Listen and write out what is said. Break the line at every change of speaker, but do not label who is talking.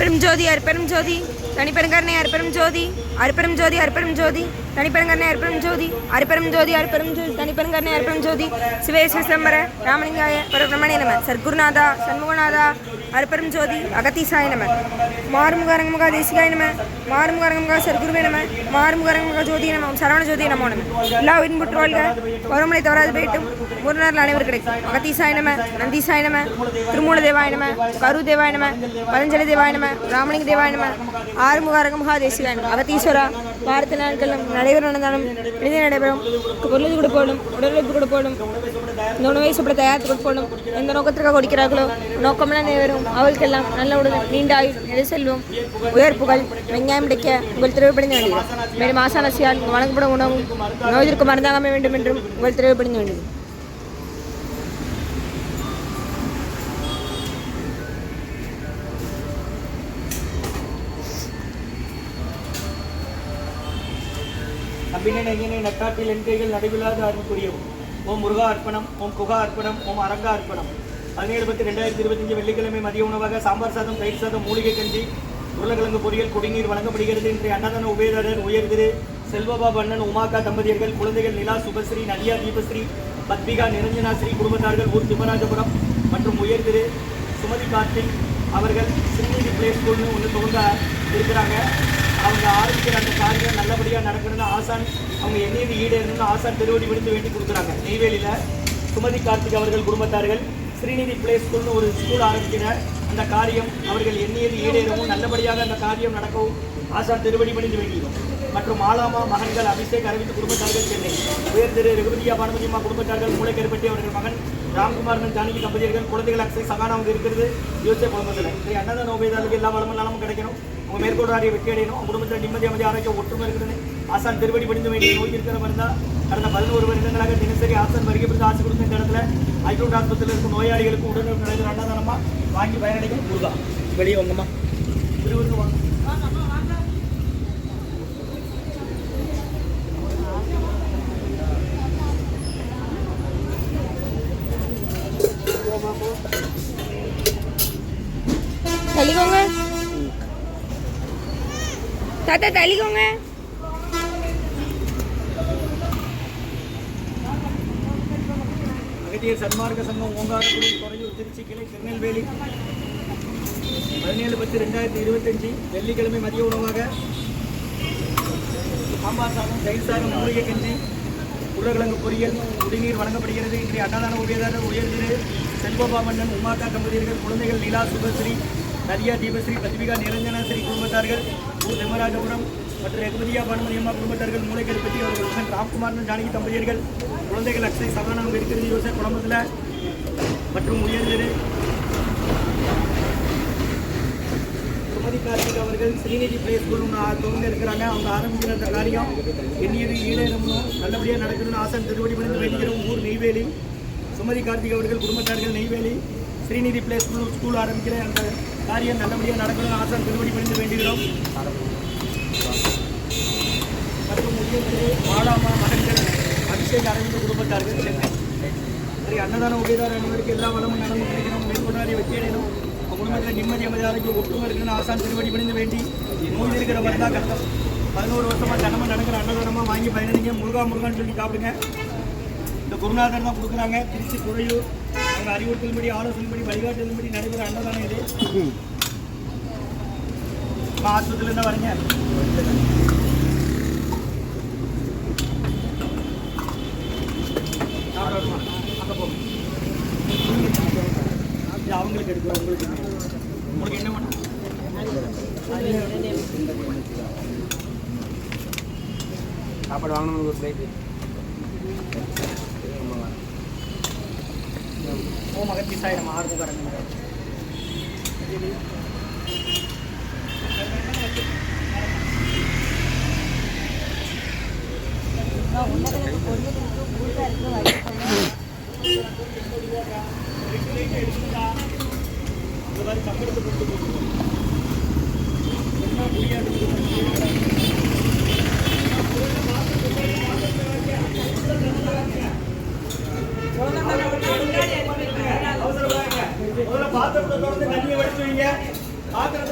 அற்பெரும் ஜோதி அற்பெரும் ஜோதி தனிப்பெருங்கருணை அற்பெரும் ஜோதி அற்பெரும் ஜோதி அற்பெரும் ஜோதி தனிப்பெருங்கருணை அற்பெரும் ஜோதி அற்பெரும் ஜோதி அற்பெரும் ஜோதி தனிப்பெருங்கருணை அற்பெரும் ஜோதி சிவேஸ்வர சிதம்பர ராமலிங்காய பரபிரமணிய நம. சர்க்குருநாதா சண்முகநாதா அற்பெரும் ஜோதி அகத்தீசாய நம. மாறுமுக அரங்கமுக தேசிகாய நம. மாறுமுக அரங்கமுக சர்க்குருவே நம. மாறுமுக அரங்கமுக ஜோதி நம. சரவண ஜோதி நமோ நம. எல்லா உயிரின் புற்றுவாழ்க ஒருமுறை தவறாது போயிட்டும் ஒரு நாள் அனைவரும் கிடைக்கும். அகத்தீசாய நம நந்தீசாய நம திருமூல தேவாய நம கரு தேவாய நம பதஞ்சலி தேவாய நம ராமலிங்க தேவாய நம ஆறுமுக அரங்கமுக தேசிகாய நம. அகத்தீஸ்வரா வாரத்து நாட்களும் நடைபெறும் நடந்தாலும் எளிதே நடைபெறும் பொருளுக்கு கொடுப்போடும் உடலுக்கு கொடுப்போடும் இந்த உணவை சாப்பிட தயாரித்து கொடுப்போடும் எந்த நோக்கத்திற்காக கொடுக்கிறார்களோ நோக்கமெல்லாம் நிறைவேறும் அவளுக்கெல்லாம் நல்ல உடல் நீண்ட ஆயுள் நிறை செல்வம் உயர் புகழ் வெங்காயம் கிடைக்க உங்கள் திருவிப்படிந்து வேண்டியது மேலும் ஆசானசியால் வழங்கப்படும் உணவும் நோய்திற்கு மருந்தாகாம வேண்டும் என்றும் உங்கள் திருவிப்படிந்து வேண்டியது
நம்பினை நெய்யினை நட்டாற்றில் என் கைகள் நடைவில்லாத ஓம் முருகா அர்ப்பணம் ஓம் குகா அர்ப்பணம் ஓம் அரங்கா அர்ப்பணம். பதினேழு பத்து ரெண்டாயிரத்தி இருபத்தஞ்சு வெள்ளிக்கிழமை மதிய உணவாக சாம்பார் சாதம் தயிர் சாதம் மூலிகை கஞ்சி உருளைக்கிழங்கு பொரியல் குடிநீர் வழங்கப்படுகிறது இன்றைய அன்னதான உபயதாரர் உயர் திரு செல்வபாபு அண்ணன் உமாக்கா தம்பதியர்கள் குழந்தைகள் நிலா சுபஸ்ரீ நதியா தீபஸ்ரீ பத்மிகா நிரஞ்சனா ஸ்ரீ குடும்பத்தார்கள் ஊர் திம்மராஜபுரம் மற்றும் உயர் திரு சுமதி கார்த்திக் அவர்கள் சிறுநீதி பிளே ஸ்கூல்னு ஒன்று துவங்க இருக்கிறாங்க. அவங்க ஆரம்பிக்கிற அந்த ஆசான் அவங்க எண்ணியது ஈடேறணும்னு ஆசான் திருவடி விடுத்து வேண்டி கொடுக்குறாங்க. நெய்வேலியில் சுமதி கார்த்திக் அவர்கள் குடும்பத்தார்கள் ஸ்ரீநிதி பிளே ஸ்கூல்னு ஒரு ஸ்கூல் ஆரம்பிக்கிற அந்த காரியம் அவர்கள் எண்ணியது ஈடேறவும் நல்லபடியாக அந்த காரியம் நடக்கவும் ஆசான் திருவடி பணிந்து வேண்டியிருக்கும் மற்றும் ஆலாமா மகன்கள் அபிஷேக் அரவிந்த் குடும்பத்தார்கள் சென்னை. உயர் திரு ரகுபதியா பானுமதியம்மா குடும்பத்தார்கள் மூளைக்கருப்பட்டி அவர்கள் மகன் ராம்குமார் ஜானகி தம்பதியர்கள் குழந்தைகள் அக்ஷய் சகானா அவங்க இருக்கிறது. யோசிச்ச குடும்பத்தில் இன்றைய அன்னதான உபயதாளுக்கு எல்லா வளமும் நலமும் கிடைக்கணும். உங்கள் மேற்கொண்டு வெற்றி அடையணும். உங்கள் குடும்பத்தில் நிம்மதி அமைதி ஆரோக்கியம் ஒற்றுமை இருக்கிறது ஆசான் திருவடி படிந்து வேண்டிய நோய் இருக்கிற இருந்தா கடந்த பதினோரு வருடங்களாக தினசரி ஆசான் வருகை பிடித்து ஆசை கொடுத்த இந்த இடத்துல ஐநூறு ஆஸ்பத்திரியில் இருக்கும் நோயாளிகளுக்கு உடனே நடைபெற அன்னதானமாக வாங்கி பயனடைக்கும் முருகா. வெளியே வாங்கம்மா. வாங்க
தள்ளிக்கோங்க தாத்தா தள்ளிக்கோங்க.
சன்மார்க்க சங்கம் ஓங்காரக்குடி துறையூர் திருச்சி கிளை திருநெல்வேலி. பதினேழு பத்து ரெண்டாயிரத்தி இருபத்தஞ்சு வெள்ளிக்கிழமை மதிய உணவாக சாம்பார் சாதம் தயிர் சாதம் மூலிகை கஞ்சி உருளைக்கிழங்கு பொரியல் குடிநீர் வழங்கப்படுகிறது. இன்றைய அன்னதான உபயதாரர் உயர்திரு செல்வபாமன்னன் உமாக்கா தம்பதியர்கள் குழந்தைகள் நிலா சுபஸ்ரீ நதியா தீபஸ்ரீ பத்மிகா நிரஞ்சனா ஸ்ரீ குடும்பத்தார்கள் ஊர் தர்மராஜபுரம் மற்றும் ரகுபதியா பானுமதியம்மா குடும்பத்தார்கள் மூளைக்கருப்பட்டி அவர்கள் மகன் ராம்குமாரன் ஜானகி தம்பதியர்கள் குழந்தைகள் அக்ஷய் சகானம் இருக்கிறது யோசனை குடும்பத்தில் மற்றும் உயர்ந்தது. சுமதி கார்த்திக் அவர்கள் ஸ்ரீநிதி பிளே ஸ்கூல் துவங்க இருக்கிறாங்க. அவங்க ஆரம்பிக்கிற அந்த காரியம் எண்ணியது ஈழமும் நல்லபடியாக நடக்கணும்னு ஆசன் திருவடி மனித வேண்டுகிறோம் ஊர் நெய்வேலி. சுமதி கார்த்திக் அவர்கள் குடும்பத்தார்கள் Neyveli. Srinidhi play school school ஆரம்பிக்கிற அந்த காரியம் நல்லபடியாக நடக்கணும்னு ஆசான் திருவடி பணிந்து வேண்டுகிறோம். மற்றும் உயர் திரு மாலாமா மகன்கள் அபிஷேக் அரவிந்த் குடும்பத்தார்கள் சென்னை. சரி அன்னதான உபயதார அனைவருக்கு எல்லா வளமும் நடந்து கிடைக்கணும். மேற்கொண்டாடி வெற்றி அடையணும் உங்க குடும்பத்தில் நிம்மதி அமைதியாக ஒற்றுமை இருக்கணும் ஆசான் திருவடி பணிந்து வேண்டி நோய் இருக்கிற வரதான் கஷ்டம். பதினோரு வருஷமாக தினமும் நடக்கிற அன்னதானமாக வாங்கி பயணிங்க முருகா முருகான்னு சொல்லி சாப்பிடுங்க. இந்த குருநாதர் தான் கொடுக்குறாங்க. திருச்சி துறையூர் அவங்க அறிவுறுத்தல்படி ஆலோசனைப்படி வழிகாட்டுதல்படி நடைபெற அன்னதானம் இது. இப்போ ஆஸ்பத்திரியில் தான் வரீங்க? அவங்களுக்கு எடுக்கிறோம் உங்களுக்கு உங்களுக்கு என்ன வேணும்?
சாப்பாடு வாங்கணும் ஒரு பிளேட்டு
ஓம் அகத்தீசாய நம்ம ஆர்வம் கரங்க மாதிரி கொடுத்து என்ன முடியாது? பாத்திரத்தை திறந்து தண்ணியை வடிச்சு வைங்க. பாத்திரத்துல